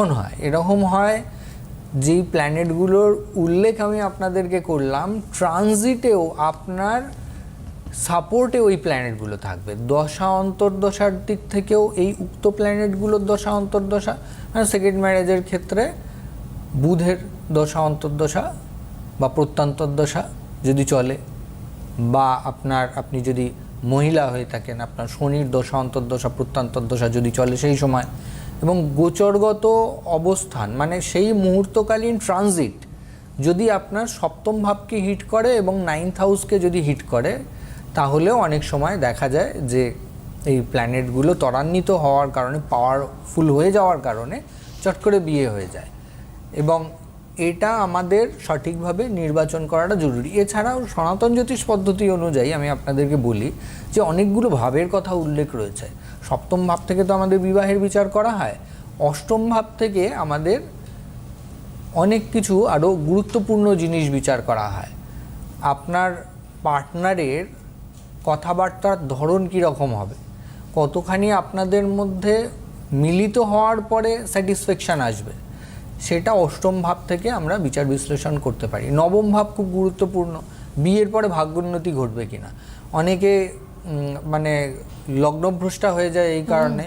এমন হয়, এরকম হয় যেই প্ল্যানেটগুলোর উল্লেখ আমি আপনাদেরকে করলাম, ট্রানজিটেও আপনার সাপোর্টে ওই প্ল্যানেটগুলো থাকবে। দশা অন্তর্দশার দিক থেকেও এই উক্ত প্ল্যানেটগুলোর দশা অন্তর্দশা মানে সেকেন্ড ম্যারেজের ক্ষেত্রে বুধের দশা অন্তর্দশা বা প্রত্যন্তর্দশা যদি চলে বা আপনার, আপনি যদি মহিলা হয়ে থাকেন, আপনার শনির দশা অন্তর্দশা, প্রত্যন্তর্দশা যদি চলে সেই সময় এবং গোচরগত অবস্থান মানে সেই মুহূর্তকালীন ট্রানজিট যদি আপনার সপ্তম ভাবকে হিট করে এবং নাইন্থ হাউসকে যদি হিট করে, তাহলেও অনেক সময় দেখা যায় যে এই প্ল্যানেটগুলো ত্বরান্বিত হওয়ার কারণে পাওয়ারফুল হয়ে যাওয়ার কারণে চট করে বিয়ে হয়ে যায়। এবং এটা আমাদের সঠিকভাবে নির্বাচন করাটা জরুরি। এছাড়াও সনাতন জ্যোতিষ পদ্ধতি অনুযায়ী আমি আপনাদেরকে বলি যে অনেকগুলো ভাবের কথা উল্লেখ রয়েছে। সপ্তম ভাব থেকে তো আমাদের বিবাহের বিচার করা হয়। অষ্টম ভাব থেকে আমাদের অনেক কিছু আরও গুরুত্বপূর্ণ জিনিস বিচার করা হয়। আপনার পার্টনারের কথাবার্তার ধরন কীরকম হবে? কতখানি আপনাদের মধ্যে মিলিত হওয়ার পরে স্যাটিসফ্যাকশান আসবে? সেটা অষ্টম ভাব থেকে আমরা বিচার বিশ্লেষণ করতে পারি। নবম ভাব খুব গুরুত্বপূর্ণ। বিয়ের পরে ভাগ্যোন্নতি ঘটবে কিনা? অনেকে মানে লগ্নভ্রষ্টা হয়ে যায় এই কারণে।